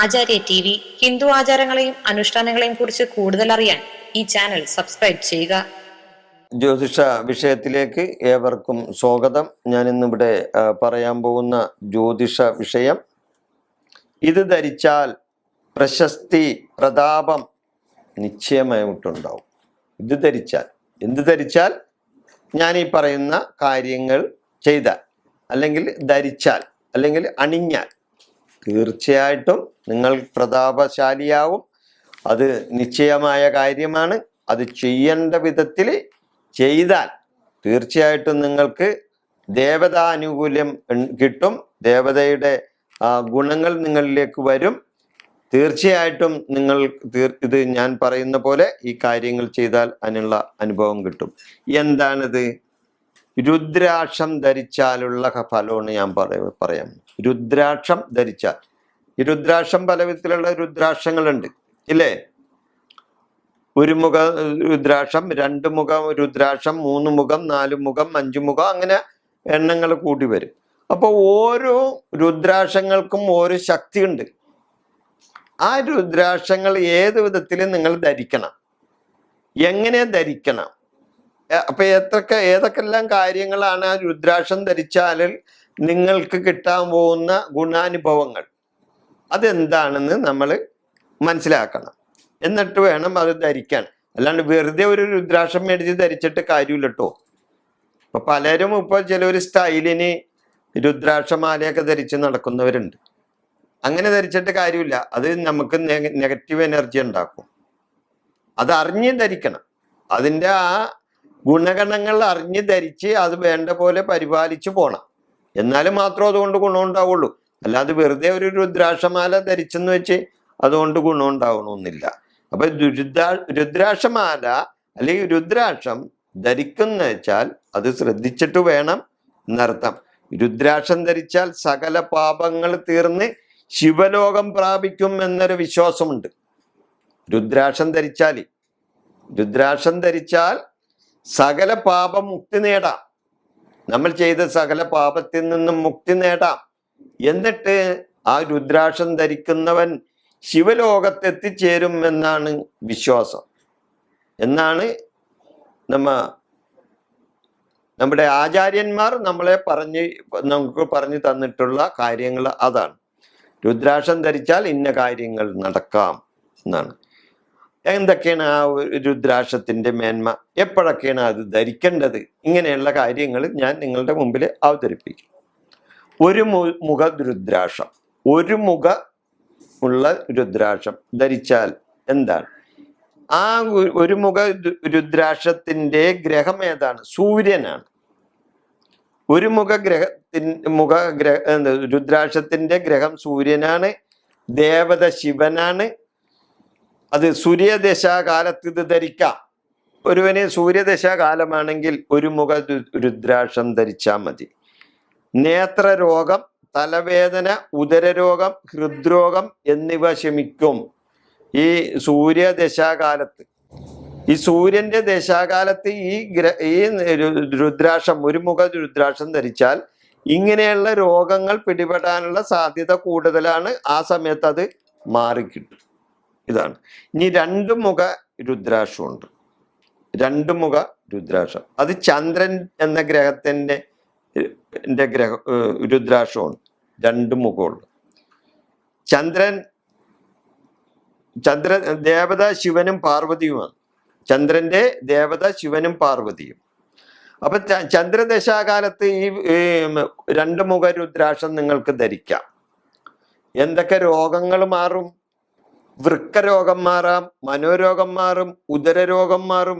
ആചാര്യ T V Hindu ആചാരങ്ങളെയും അനുഷ്ഠാനങ്ങളെയും കുറിച്ച് കൂടുതൽ അറിയാൻ ഈ ചാനൽ സബ്സ്ക്രൈബ് ചെയ്യുക. ജ്യോതിഷ വിഷയത്തിലേക്ക് ഏവർക്കും സ്വാഗതം. ഞാൻ ഇന്നിവിടെ പറയാൻ പോകുന്ന ജ്യോതിഷ വിഷയം ഇത് ധരിച്ചാൽ പ്രശസ്തി പ്രതാപം നിശ്ചയമായിട്ടുണ്ടാവും. ഇത് ധരിച്ചാൽ എന്ത് ധരിച്ചാൽ? ഞാൻ ഈ പറയുന്ന കാര്യങ്ങൾ ചെയ്താൽ അല്ലെങ്കിൽ ധരിച്ചാൽ അല്ലെങ്കിൽ അണിഞ്ഞാൽ തീർച്ചയായിട്ടും നിങ്ങൾ പ്രതാപശാലിയാവും. അത് നിശ്ചയമായ കാര്യമാണ്. അത് ചെയ്യേണ്ട വിധത്തിൽ ചെയ്താൽ തീർച്ചയായിട്ടും നിങ്ങൾക്ക് ദേവതാനുകൂല്യം കിട്ടും. ദേവതയുടെ ഗുണങ്ങൾ നിങ്ങളിലേക്ക് വരും. തീർച്ചയായിട്ടും നിങ്ങൾ ഇത് ഞാൻ പറയുന്ന പോലെ ഈ കാര്യങ്ങൾ ചെയ്താൽ അതിനുള്ള അനുഭവം കിട്ടും. എന്താണിത്? രുദ്രാക്ഷം ധരിച്ചാലുള്ള ഫലമാണ് ഞാൻ പറയാം രുദ്രാക്ഷം ധരിച്ചാൽ. ഈ രുദ്രാക്ഷം പല വിധത്തിലുള്ള രുദ്രാക്ഷങ്ങളുണ്ട്. ഇല്ലേ? ഒരു മുഖ രുദ്രാക്ഷം രണ്ട് മുഖം രുദ്രാക്ഷം മൂന്ന് മുഖം നാല് മുഖം അഞ്ച് മുഖം അങ്ങനെ എണ്ണങ്ങൾ കൂട്ടി വരും. അപ്പോൾ ഓരോ രുദ്രാക്ഷങ്ങൾക്കും ഓരോ ശക്തിയുണ്ട്. ആ രുദ്രാക്ഷങ്ങൾ ഏത് വിധത്തിൽ നിങ്ങൾ ധരിക്കണം? എങ്ങനെ ധരിക്കണം? അപ്പം എത്രക്കെ ഏതൊക്കെല്ലാം കാര്യങ്ങളാണ് ആ രുദ്രാക്ഷം ധരിച്ചാൽ നിങ്ങൾക്ക് കിട്ടാൻ പോകുന്ന ഗുണാനുഭവങ്ങൾ. അതെന്താണെന്ന് നമ്മൾ മനസ്സിലാക്കണം. എന്നിട്ട് വേണം അത് ധരിക്കാൻ. അല്ലാണ്ട് വെറുതെ ഒരു രുദ്രാക്ഷം മേടിച്ച് ധരിച്ചിട്ട് കാര്യമില്ല കേട്ടോ പലരും ഇപ്പോൾ ചിലൊരു സ്റ്റൈലിന് രുദ്രാക്ഷമാലയൊക്കെ ധരിച്ച് നടക്കുന്നവരുണ്ട്. അങ്ങനെ ധരിച്ചിട്ട് കാര്യമില്ല. അത് നമുക്ക് നെഗറ്റീവ് എനർജി ഉണ്ടാക്കും. അത് അറിഞ്ഞ് ധരിക്കണം. അതിന്റെ ആ ഗുണഗണങ്ങൾ അറിഞ്ഞ് ധരിച്ച് അത് വേണ്ട പോലെ പരിപാലിച്ചു പോണം. എന്നാലും മാത്രം അതുകൊണ്ട് ഗുണം ഉണ്ടാവുള്ളൂ. അല്ലാതെ വെറുതെ ഒരു രുദ്രാക്ഷമാല ധരിച്ചെന്ന് വെച്ച് അതുകൊണ്ട് ഗുണം ഉണ്ടാവണമെന്നില്ല അപ്പൊ രുദ്രാ രുദ്രാക്ഷമാല അല്ലെങ്കിൽ രുദ്രാക്ഷം ധരിക്കുന്ന വെച്ചാൽ അത് ശ്രദ്ധിച്ചിട്ട് വേണം എന്നർത്ഥം. രുദ്രാക്ഷം ധരിച്ചാൽ സകല പാപങ്ങൾ തീർന്ന് ശിവലോകം പ്രാപിക്കും എന്നൊരു വിശ്വാസമുണ്ട്. രുദ്രാക്ഷം ധരിച്ചാൽ രുദ്രാക്ഷം ധരിച്ചാൽ സകല പാപം മുക്തി നേടാം. നമ്മൾ ചെയ്ത സകല പാപത്തിൽ നിന്നും മുക്തി നേടാം. എന്നിട്ട് ആ രുദ്രാക്ഷം ധരിക്കുന്നവൻ ശിവലോകത്തെത്തിച്ചേരും എന്നാണ് വിശ്വാസം. എന്നാണ് നമ്മ നമ്മുടെ ആചാര്യന്മാർ നമ്മളെ പറഞ്ഞ് നമുക്ക് പറഞ്ഞു തന്നിട്ടുള്ള കാര്യങ്ങൾ അതാണ്. രുദ്രാക്ഷം ധരിച്ചാൽ ഇന്ന കാര്യങ്ങൾ നടക്കാം എന്നാണ്. എന്തൊക്കെയാണ് ആ രുദ്രാക്ഷത്തിന്റെ മേന്മ? എപ്പോഴൊക്കെയാണ് അത് ധരിക്കേണ്ടത്? ഇങ്ങനെയുള്ള കാര്യങ്ങൾ ഞാൻ നിങ്ങളുടെ മുമ്പിൽ അവതരിപ്പിക്കും. ഒരു മുഖ രുദ്രാക്ഷം. ഒരു മുഖ ഉള്ള രുദ്രാക്ഷം ധരിച്ചാൽ എന്താണ്? ആ ഒരു- മുഖ രുദ്രാക്ഷത്തിന്റെ ഗ്രഹം ഏതാണ്? സൂര്യനാണ്. ഒരു മുഖ ഗ്രഹത്തിൻ മുഖ ഗ്രഹ രുദ്രാക്ഷത്തിന്റെ ഗ്രഹം സൂര്യനാണ്. ദേവത ശിവനാണ്. അത് സൂര്യദശാകാലത്ത് ഇത് ധരിക്കാം. ഒരുവന് സൂര്യദശാകാലമാണെങ്കിൽ ഒരു മുഖ രുദ്രാക്ഷം ധരിച്ചാൽ മതി. നേത്രരോഗം തലവേദന ഉദരരോഗം ഹൃദ്രോഗം എന്നിവ ശമിക്കും. ഈ സൂര്യദശാകാലത്ത്. ഈ സൂര്യന്റെ ദശാകാലത്ത് ഈ ഗ്ര ഈ രുദ്രാക്ഷം ഒരു മുഖ രുദ്രാക്ഷം ധരിച്ചാൽ ഇങ്ങനെയുള്ള രോഗങ്ങൾ പിടിപെടാനുള്ള സാധ്യത കൂടുതലാണ്. ആ സമയത്ത് അത് മാറിക്കിട്ടും. ഇതാണ്. ഇനി രണ്ട് മുഖ രുദ്രാക്ഷമുണ്ട് രണ്ട് മുഖ രുദ്രാക്ഷം. അത് ചന്ദ്രൻ എന്ന ഗ്രഹത്തിന്റെ ഗ്രഹ രുദ്രാക്ഷമാണ്. രണ്ട് മുഖമുണ്ട് ചന്ദ്രൻ ചന്ദ്ര ദേവത ശിവനും പാർവതിയുമാണ്. ചന്ദ്രന്റെ ദേവത ശിവനും പാർവതിയും. അപ്പൊ ചന്ദ്രദശാകാലത്ത് ഈ രണ്ട് മുഖ രുദ്രാക്ഷം നിങ്ങൾക്ക് ധരിക്കാം. എന്തൊക്കെ രോഗങ്ങൾ മാറും? വൃക്ക രോഗം മാറാം മനോരോഗം മാറും ഉദരരോഗം മാറും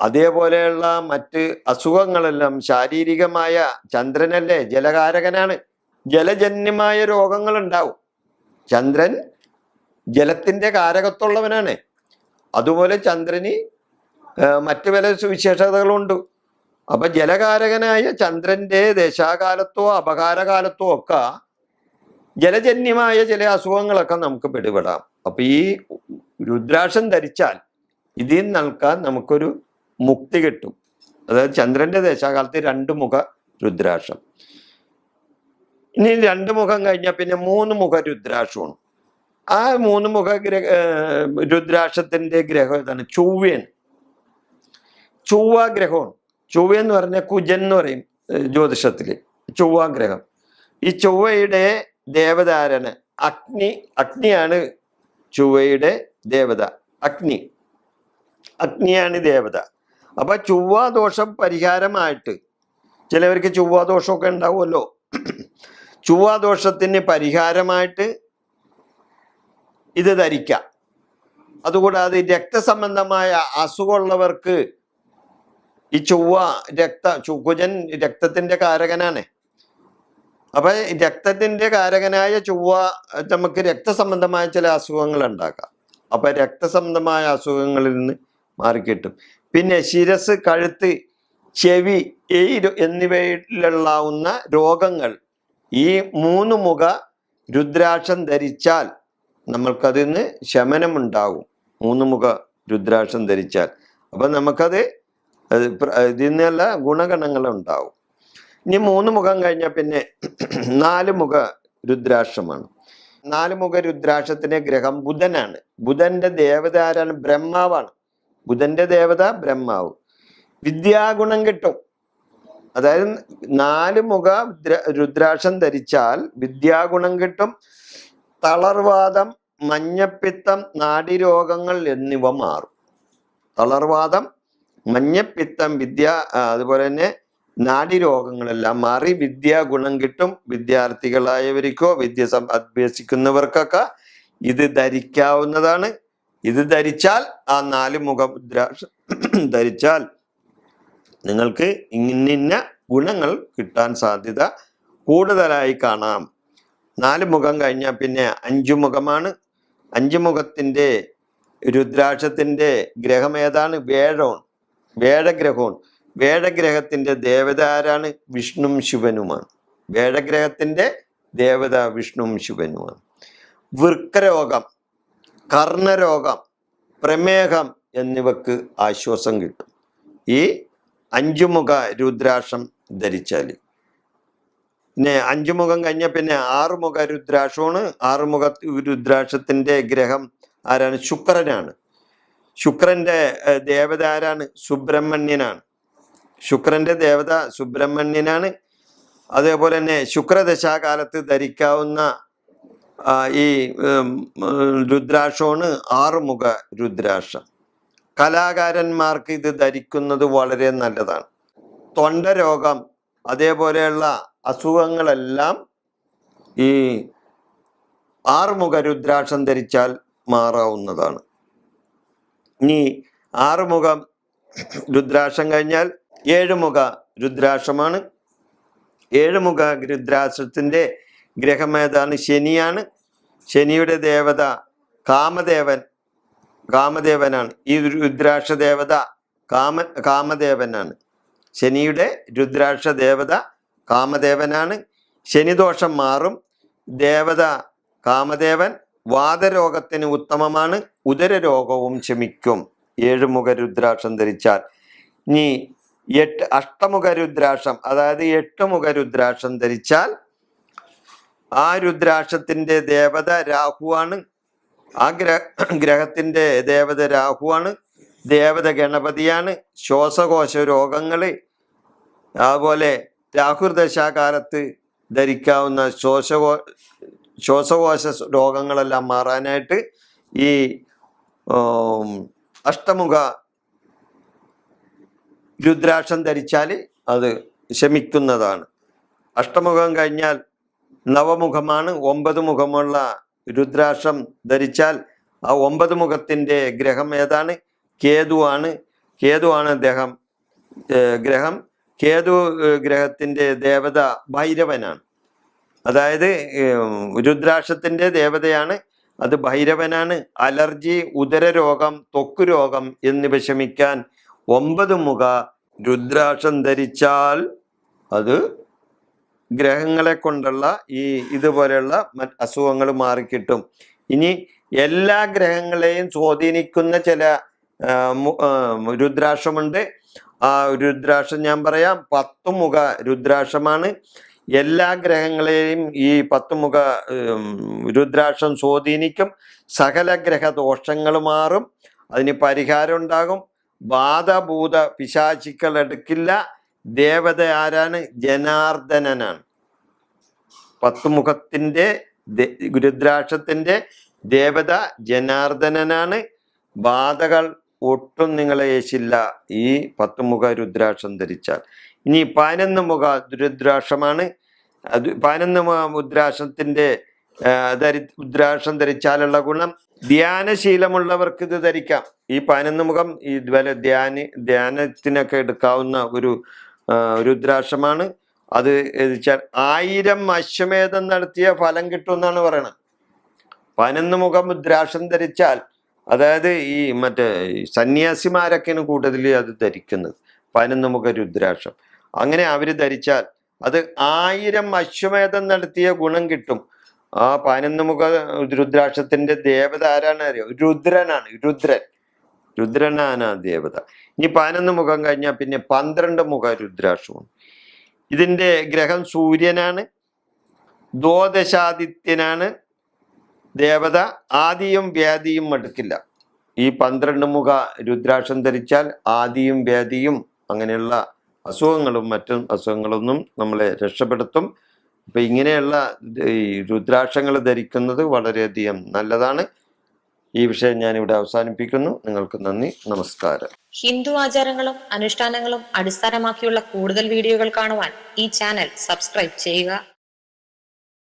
അതേപോലെയുള്ള മറ്റ് അസുഖങ്ങളെല്ലാം ശാരീരികമായ ചന്ദ്രനല്ലേ ജലകാരകനാണ്. ജലജന്യമായ രോഗങ്ങൾ ഉണ്ടാവും ചന്ദ്രൻ ജലത്തിന്റെ കാരകത്തുള്ളവനാണ്. അതുപോലെ ചന്ദ്രന് മറ്റു പല സുവിശേഷതകളുണ്ട്. അപ്പൊ ജലകാരകനായ ചന്ദ്രന്റെ ദശാകാലത്തോ അപകാരകാലത്തോ ഒക്കെ ജലജന്യമായ ചില അസുഖങ്ങളൊക്കെ നമുക്ക് പിടിപെടാം. അപ്പൊ ഈ രുദ്രാക്ഷം ധരിച്ചാൽ ഇതിൽ നൽകാൻ നമുക്കൊരു മുക്തി കിട്ടും. അതായത് ചന്ദ്രന്റെ ദശാകാലത്ത് രണ്ട് മുഖ രുദ്രാക്ഷം. ഇനി രണ്ട് മുഖം കഴിഞ്ഞാൽ പിന്നെ മൂന്ന് മുഖ രുദ്രാക്ഷമാണ്. ആ മൂന്ന് മുഖ ഗ്രഹ രുദ്രാക്ഷത്തിന്റെ ഗ്രഹം ഇതാണ് ചൊവ്വൻ ചൊവ്വ ഗ്രഹമാണ്. ചൊവ്വ എന്ന് പറഞ്ഞാൽ കുജൻ എന്ന് പറയും ജ്യോതിഷത്തിൽ ചൊവ്വ ഗ്രഹം. ഈ ചൊവ്വയുടെ ദേവതാരന്. അഗ്നി അഗ്നിയാണ് ചുവയുടെ ദേവത. അഗ്നി. അഗ്നിയാണ് ദേവത. അപ്പൊ ചൊവ്വാദോഷം പരിഹാരമായിട്ട്. ചിലവർക്ക് ചൊവ്വാദോഷമൊക്കെ ഉണ്ടാവുമല്ലോ. ചൊവ്വാദോഷത്തിന് പരിഹാരമായിട്ട് ഇത് ധരിക്കാം. അതുകൂടാതെ രക്തസംബന്ധമായ അസുഖമുള്ളവർക്ക് ഈ ചൊവ്വ രക്ത ചുകുജൻ രക്തത്തിന്റെ കാരകനാണ്. അപ്പൊ രക്തത്തിന്റെ കാരകനായ ചൊവ്വ നമുക്ക് രക്തസംബന്ധമായ ചില അസുഖങ്ങൾ ഉണ്ടാക്കാം. അപ്പൊ രക്തസംബന്ധമായ അസുഖങ്ങളിൽ നിന്ന് മാറിക്കിട്ടും. പിന്നെ ശിരസ് കഴുത്ത് ചെവി ഈ എന്നിവയിലുള്ളാവുന്ന രോഗങ്ങൾ ഈ മൂന്ന് മുഖ രുദ്രാക്ഷം ധരിച്ചാൽ നമ്മൾക്കതിൽ നിന്ന് ശമനമുണ്ടാകും മൂന്ന് മുഖ രുദ്രാക്ഷം ധരിച്ചാൽ. അപ്പൊ നമുക്കത് ഇതിൽ നിന്നല്ല ഗുണഗണങ്ങൾ ഉണ്ടാവും ഇനി മൂന്ന് മുഖം കഴിഞ്ഞാൽ പിന്നെ നാല് മുഖ രുദ്രാക്ഷമാണ്. നാല് മുഖ രുദ്രാക്ഷത്തിന്റെ ഗ്രഹം ബുധനാണ്. ബുധന്റെ ദേവത ആരാണ്? ബ്രഹ്മാവാണ്. ബുധന്റെ ദേവത ബ്രഹ്മാവ്. വിദ്യാഗുണം കിട്ടും. അതായത് നാല് മുഖ രുദ്ര- രുദ്രാക്ഷം ധരിച്ചാൽ വിദ്യാഗുണം കിട്ടും. തളർവാദം മഞ്ഞപ്പിത്തം നാഡിരോഗങ്ങൾ എന്നിവ മാറും. തളർവാദം മഞ്ഞപ്പിത്തം വിദ്യ അതുപോലെ തന്നെ നാഡിരോഗങ്ങളെല്ലാം മാറി വിദ്യാ ഗുണം കിട്ടും. വിദ്യാർത്ഥികളായവർക്കോ വിദ്യ അഭ്യസിക്കുന്നവർക്കൊക്കെ ഇത് ധരിക്കാവുന്നതാണ്. ഇത് ധരിച്ചാൽ ആ നാല് മുഖമുദ്ര ധരിച്ചാൽ നിങ്ങൾക്ക് ഇന്നിന്ന ഗുണങ്ങൾ കിട്ടാൻ സാധ്യത കൂടുതലായി കാണാം. നാല് മുഖം കഴിഞ്ഞാൽ പിന്നെ അഞ്ചു മുഖമാണ്. അഞ്ചു മുഖത്തിന്റെ രുദ്രാക്ഷത്തിന്റെ ഗ്രഹം ഏതാണ്? വേഴോൺ. വേഴഗ്രഹോൺ. വേഴഗ്രഹത്തിന്റെ ദേവത ആരാണ്? വിഷ്ണും ശിവനുമാണ്. വേഴഗ്രഹത്തിന്റെ ദേവത വിഷ്ണുവും ശിവനുമാണ്. വൃക്കരോഗം കർണരോഗം പ്രമേഹം എന്നിവക്ക് ആശ്വാസം കിട്ടും. ഈ അഞ്ചുമുഖ രുദ്രാക്ഷം ധരിച്ചാൽ. പിന്നെ അഞ്ചുമുഖം കഴിഞ്ഞ പിന്നെ ആറുമുഖ രുദ്രാക്ഷമാണ്. ആറുമുഖ രുദ്രാക്ഷത്തിന്റെ ഗ്രഹം ആരാണ്? ശുക്രനാണ്. ശുക്രന്റെ ഏർ, ദേവത ആരാണ്? സുബ്രഹ്മണ്യനാണ്. ശുക്രന്റെ ദേവത സുബ്രഹ്മണ്യനാണ്. അതേപോലെ തന്നെ ശുക്രദശാകാലത്ത് ധരിക്കാവുന്ന ഈ രുദ്രാക്ഷമാണ് ആറുമുഖ രുദ്രാക്ഷം. കലാകാരന്മാർക്ക് ഇത് ധരിക്കുന്നത് വളരെ നല്ലതാണ്. തൊണ്ട രോഗം അതേപോലെയുള്ള അസുഖങ്ങളെല്ലാം ഈ ആറുമുഖ രുദ്രാക്ഷം ധരിച്ചാൽ മാറാവുന്നതാണ്. ഇനി ആറുമുഖം രുദ്രാക്ഷം കഴിഞ്ഞാൽ ഏഴുമുഖ രുദ്രാക്ഷമാണ്. ഏഴുമുഖ രുദ്രാക്ഷത്തിന്റെ ഗ്രഹമേതാണ് ശനിയാണ്. ശനിയുടെ ദേവത കാമദേവൻ കാമദേവനാണ്. ഈ രുദ്രാക്ഷ ദേവത കാമ കാമദേവനാണ്. ശനിയുടെ രുദ്രാക്ഷ ദേവത കാമദേവനാണ്. ശനിദോഷം മാറും. ദേവത കാമദേവൻ വാദരോഗത്തിന് ഉത്തമമാണ്. ഉദരരോഗവും ശമിക്കും. ഏഴുമുഖ രുദ്രാക്ഷം ധരിച്ചാൽ. ഇനി എട്ട് അഷ്ടമുഖ രുദ്രാക്ഷം അതായത് എട്ട് മുഖ രുദ്രാക്ഷം ധരിച്ചാൽ ആ രുദ്രാക്ഷത്തിന്റെ ദേവത രാഹുവാണ്. ആ ഗ്രഹ ഗ്രഹത്തിന്റെ ദേവത രാഹുവാണ്. ദേവത ഗണപതിയാണ്. ശ്വാസകോശ രോഗങ്ങൾ അതുപോലെ രാഹുർദശാകാലത്ത് ധരിക്കാവുന്ന ശ്വാസകോ ശ്വാസകോശ രോഗങ്ങളെല്ലാം മാറാനായിട്ട് ഈ അഷ്ടമുഖ രുദ്രാക്ഷം ധരിച്ചാൽ അത് ശമിക്കുന്നതാണ്. അഷ്ടമുഖം കഴിഞ്ഞാൽ നവമുഖമാണ്. ഒമ്പത് മുഖമുള്ള രുദ്രാക്ഷം ധരിച്ചാൽ ആ ഒമ്പത് മുഖത്തിന്റെ ഗ്രഹം ഏതാണ്? കേതുവാണ്. കേതുവാണ് ദേഹം ഗ്രഹം. കേതു ഗ്രഹത്തിന്റെ ദേവത ഭൈരവനാണ്. അതായത് രുദ്രാക്ഷത്തിന്റെ ദേവതയാണ്. അത് ഭൈരവനാണ്. അലർജി ഉദരരോഗം ത്വക്ക് എന്നിവ ശമിക്കാൻ ഒമ്പത് മുഖ രുദ്രാക്ഷം ധരിച്ചാൽ അത് ഗ്രഹങ്ങളെ കൊണ്ടുള്ള ഈ ഇതുപോലെയുള്ള മറ്റ് അസുഖങ്ങൾ മാറിക്കിട്ടും. ഇനി എല്ലാ ഗ്രഹങ്ങളെയും സ്വാധീനിക്കുന്ന ചില രുദ്രാക്ഷമുണ്ട്. ആ രുദ്രാക്ഷം ഞാൻ പറയാം പത്തു മുഖ രുദ്രാക്ഷമാണ്. എല്ലാ ഗ്രഹങ്ങളെയും ഈ പത്തുമുഖ രുദ്രാക്ഷം സ്വാധീനിക്കും. സകല ഗ്രഹ ദോഷങ്ങൾ മാറും. അതിന് പരിഹാരം ഉണ്ടാകും. ബാധഭൂത പിശാചിക്കൾ എടുക്കില്ല. ദേവത ആരാണ്? ജനാർദ്ദനനാണ്. പത്തുമുഖത്തിന്റെ ഗുരുദ്രാക്ഷത്തിന്റെ ദേവത ജനാർദ്ദനനാണ്. ബാധകൾ ഒട്ടും നിങ്ങളെ യേശില്ല ഈ പത്തുമുഖ രുദ്രാക്ഷം ധരിച്ചാൽ. ഇനി പതിനൊന്ന് മുഖ രുദ്രാക്ഷമാണ്. അത് പതിനൊന്ന് ആ, ധരി രുദ്രാക്ഷം ധരിച്ചാലുള്ള ഗുണം. ധ്യാനശീലമുള്ളവർക്ക് ഇത് ധരിക്കാം. ഈ പതിനൊന്ന് മുഖം ഈ ഇതുപോലെ ധ്യാന ധ്യാനത്തിനൊക്കെ എടുക്കാവുന്ന ഒരു രുദ്രാക്ഷമാണ് അത് ആയിരം അശ്വമേധം നടത്തിയ ഫലം കിട്ടും എന്നാണ് പറയണത്. പതിനൊന്ന് മുഖം രുദ്രാക്ഷം ധരിച്ചാൽ അതായത് ഈ മറ്റേ സന്യാസിമാരൊക്കെയാണ് കൂടുതൽ അത് ധരിക്കുന്നത്. പതിനൊന്ന് മുഖ രുദ്രാക്ഷം അങ്ങനെ അവർ ധരിച്ചാൽ അത് ആയിരം അശ്വമേധം നടത്തിയ ഗുണം കിട്ടും. ആ പതിനൊന്ന് മുഖ രുദ്രാക്ഷത്തിന്റെ ദേവത ആരാണ് അറിയോ? രുദ്രനാണ് രുദ്രൻ. രുദ്രനാണ് ആ ദേവത. ഇനി പതിനൊന്ന് മുഖം കഴിഞ്ഞാൽ പിന്നെ പന്ത്രണ്ട് മുഖ രുദ്രാക്ഷമാണ് ഇതിന്റെ ഗ്രഹം സൂര്യനാണ് ദ്വാദശാദിത്യനാണ് ദേവത ആദിയും വ്യാധിയും മടുക്കില്ല ഈ പന്ത്രണ്ട് മുഖ രുദ്രാക്ഷം ധരിച്ചാൽ ആദിയും വ്യാധിയും അങ്ങനെയുള്ള അസുഖങ്ങളും മറ്റും അസുഖങ്ങളൊന്നും നമ്മളെ രക്ഷപ്പെടുത്തും. അപ്പൊ ഇങ്ങനെയുള്ള ഈ രുദ്രാക്ഷങ്ങൾ ധരിക്കുന്നത് വളരെയധികം നല്ലതാണ്. ഈ വിഷയം ഞാനിവിടെ അവസാനിപ്പിക്കുന്നു. നിങ്ങൾക്ക് നന്ദി. നമസ്കാരം. ഹിന്ദു ആചാരങ്ങളും അനുഷ്ഠാനങ്ങളും അടിസ്ഥാനമാക്കിയുള്ള കൂടുതൽ വീഡിയോകൾ കാണുവാൻ ഈ ചാനൽ സബ്സ്ക്രൈബ് ചെയ്യുക.